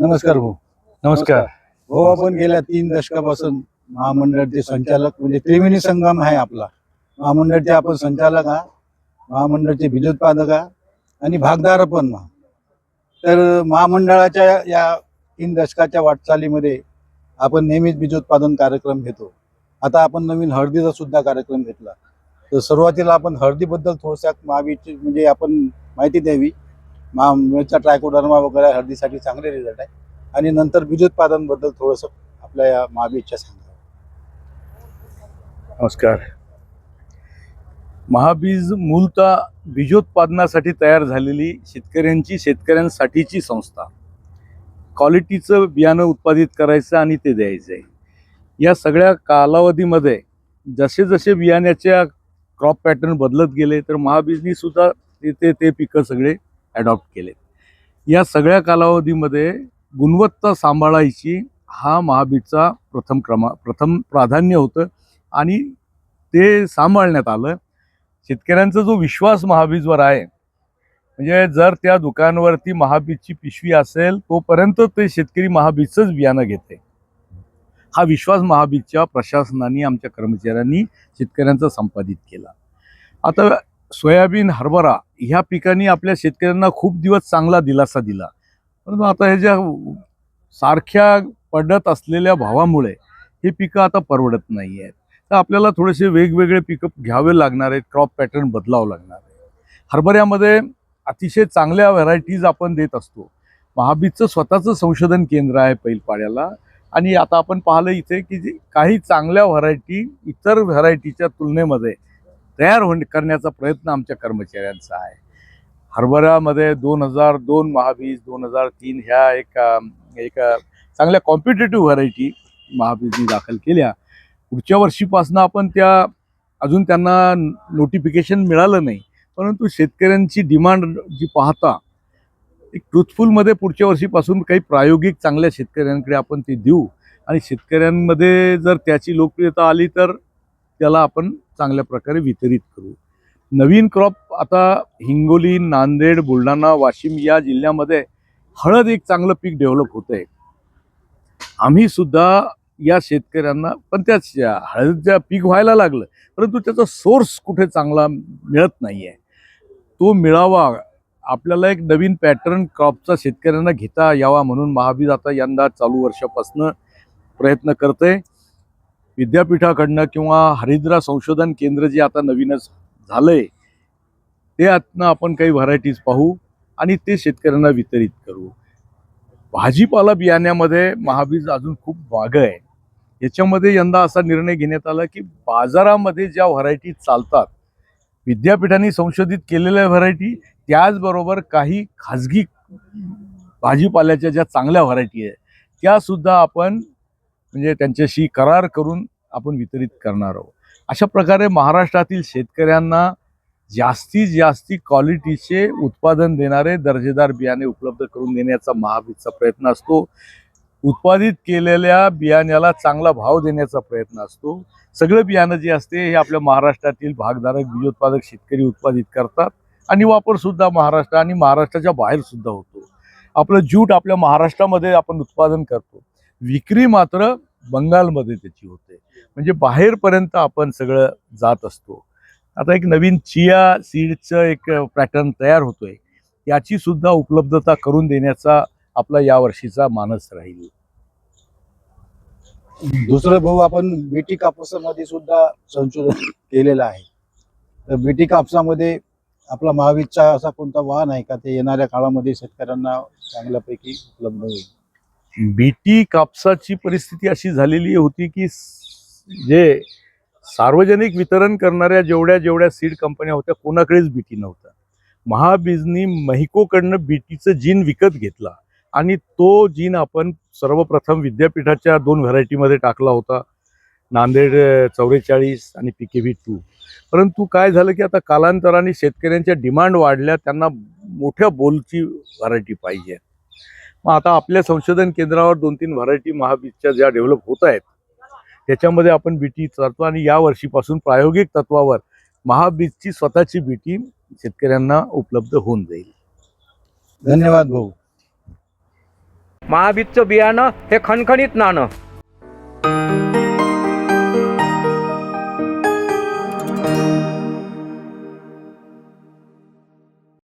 नमस्कार भाऊ. नमस्कार. भाऊ आपण गेल्या तीन दशकापासून महामंडळचे संचालक म्हणजे त्रिवेणी संगम आहे आपला. महामंडळचे आपण संचालक आहात महामंडळचे बीजोत्पादक आहात आणि भागदार पण तर महामंडळाच्या या तीन दशकाच्या वाटचालीमध्ये आपण नेहमीच बीजोत्पादन कार्यक्रम घेतो. आता आपण नवीन हळदीचा सुद्धा कार्यक्रम घेतला. तर सुरुवातीला आपण हळदीबद्दल थोडक्यात महावीची म्हणजे आपण माहिती द्यावी. महाचा ट्रायकोडर्मा वगैरे हळदीसाठी चांगले रिझल्ट आहे. आणि नंतर बीजोत्पादनबद्दल थोडंसं आपल्या या महाबीजच्या सांगा नमस्कार. महाबीज मूलतः बीजोत्पादनासाठी तयार झालेली शेतकऱ्यांची शेतकऱ्यांसाठीची संस्था. क्वालिटीचं बियाणं उत्पादित करायचं आणि ते द्यायचं आहे या सगळ्या कालावधीमध्ये जसे जसे बियाण्याच्या क्रॉप पॅटर्न बदलत गेले तर महाबीजनी सुद्धा ते ते ते पिकं सगळे ॲडॉप्ट केले या सगळ्या कालावधीमध्ये गुणवत्ता सांभाळायची हा महाबीजचा प्रथम क्रमा प्रथम प्राधान्य होतं आणि ते सांभाळण्यात आलं. शेतकऱ्यांचा जो विश्वास महाबीजवर आहे म्हणजे जर त्या दुकानवरती महाबीजची पिशवी असेल तोपर्यंत ते शेतकरी महाबीजचंच बियाणं घेते. हा विश्वास महाबीजच्या प्रशासनाने आमच्या कर्मचाऱ्यांनी शेतकऱ्यांचा संपादित केला. आता सोयाबीन हरभरा ह्या पिकांनी आपल्या शेतकऱ्यांना खूप दिवस चांगला दिलासा दिला. परंतु आता हे ज्या सारख्या पडत असलेल्या भावामुळे हे पिकं आता परवडत नाही आहेत तर आपल्याला थोडेसे वेगवेगळे पिकं घ्यावे लागणार आहेत क्रॉप पॅटर्न बदलावं लागणार आहे. हरभऱ्यामध्ये अतिशय चांगल्या व्हरायटीज आपण देत असतो. महाबीजचं स्वतःचं संशोधन केंद्र आहे पैलपाड्याला आणि आता आपण पाहिलं इथे की जी काही चांगल्या व्हरायटी इतर व्हरायटीच्या तुलनेमध्ये तयार होण करण्याचा प्रयत्न आमच्या कर्मचाऱ्यांचा आहे. हरभऱ्यामध्ये दोन हजार दोन महाबीज दोन हजार तीन ह्या एक एक चांगल्या कॉम्पिटेटिव्ह व्हरायटी महाबीजनी दाखल केल्या. पुढच्या वर्षीपासून आपण त्या अजून त्यांना नोटिफिकेशन मिळालं नाही. परंतु शेतकऱ्यांची डिमांड जी पाहता एक ट्रुथफुलमध्ये पुढच्या वर्षीपासून काही प्रायोगिक चांगल्या शेतकऱ्यांकडे आपण ते देऊ. आणि शेतकऱ्यांमध्ये जर त्याची लोकप्रियता आली तर त्याला आपण चांगल्या प्रकारे वितरित करू. नवीन क्रॉप आता हिंगोली नांदेड बुलढाणा वाशिम या जिल्ह्यामध्ये हळद एक चांगलं पीक डेव्हलप होत आहे. आम्ही सुद्धा या शेतकऱ्यांना पण त्याच हळदच्या पीक व्हायला लागलं परंतु त्याचा सोर्स कुठे चांगला मिळत नाही आहे तो मिळावा आपल्याला एक नवीन पॅटर्न क्रॉपचा शेतकऱ्यांना घेता यावा म्हणून महाबीज आता यंदा चालू वर्षापासनं प्रयत्न करते विद्यापीठाकडनं किंवा हरिद्रा संशोधन केंद्र जे आता नवीनच झालंय ते आतनं आपण काही व्हरायटीज पाहू आणि ते शेतकऱ्यांना वितरित करू. भाजीपाला बियाण्यामध्ये महाबीज अजून खूप मागं आहे. याच्यामध्ये यंदा असा निर्णय घेण्यात आला की बाजारामध्ये ज्या व्हरायटी चालतात विद्यापीठांनी संशोधित केलेल्या व्हरायटी त्याचबरोबर काही खाजगी भाजीपाल्याच्या ज्या चांगल्या व्हरायटी आहे त्यासुद्धा आपण म्हणजे त्यांच्याशी करार करून आपण वितरित करणार आहोत. अशा प्रकारे महाराष्ट्रातील शेतकऱ्यांना जास्तीत जास्ती क्वालिटीचे उत्पादन देणारे दर्जेदार बियाणे उपलब्ध करून देण्याचा महाबीजचा प्रयत्न असतो. उत्पादित केलेल्या बियाण्याला चांगला भाव देण्याचा प्रयत्न असतो. सगळं बियाणं जे असते हे आपल्या महाराष्ट्रातील भागधारक बीजोत्पादक शेतकरी उत्पादित करतात आणि वापर सुद्धा महाराष्ट्र आणि महाराष्ट्राच्या बाहेर सुद्धा होतो. आपलं ज्यूट आपल्या महाराष्ट्रामध्ये आपण उत्पादन करतो. विक्री मात्र बंगालमध्ये त्याची होते. म्हणजे बाहेरपर्यंत आपण सगळं जात असतो. आता एक नवीन चिया सीडचं एक पॅटर्न तयार होतोय. याची सुद्धा उपलब्धता करून देण्याचा आपला या वर्षीचा मानस राहील. दुसरं भाऊ आपण बीटी कापसामध्ये सुद्धा संशोधन केलेलं आहे. तर बीटी कापसामध्ये आपला महावीरचा असा कोणता वाहन आहे का? ते येणाऱ्या काळामध्ये शेतकऱ्यांना चांगल्यापैकी उपलब्ध होईल. बीटी कापसाची परिस्थिती अशी झालेली होती की जे सार्वजनिक वितरण करणाऱ्या जेवढ्या जेवढ्या सीड कंपन्या होत्या कोणाकडेच बीटी नव्हत्या महाबीजनी महिकोकडनं बीटीचं जीन विकत घेतला आणि तो जीन आपण सर्वप्रथम विद्यापीठाच्या दोन व्हरायटीमध्ये टाकला होता नांदेड चौवेचाळीस आणि पी के व्ही टू. परंतु काय झालं की आता कालांतराने शेतकऱ्यांच्या डिमांड वाढल्या त्यांना मोठ्या बोलची व्हरायटी पाहिजे. मग आता आपल्या संशोधन केंद्रावर दोन तीन व्हरायटी महाबीजच्या ज्या डेव्हलप होत आहेत त्याच्यामध्ये आपण बीटी चालतो आणि या वर्षीपासून प्रायोगिक तत्वावर महाबीजची स्वतःची बीटी शेतकऱ्यांना उपलब्ध होऊन जाईल. धन्यवाद भाऊ. महाबीजचं बियाणं हे खणखणीत नाणं.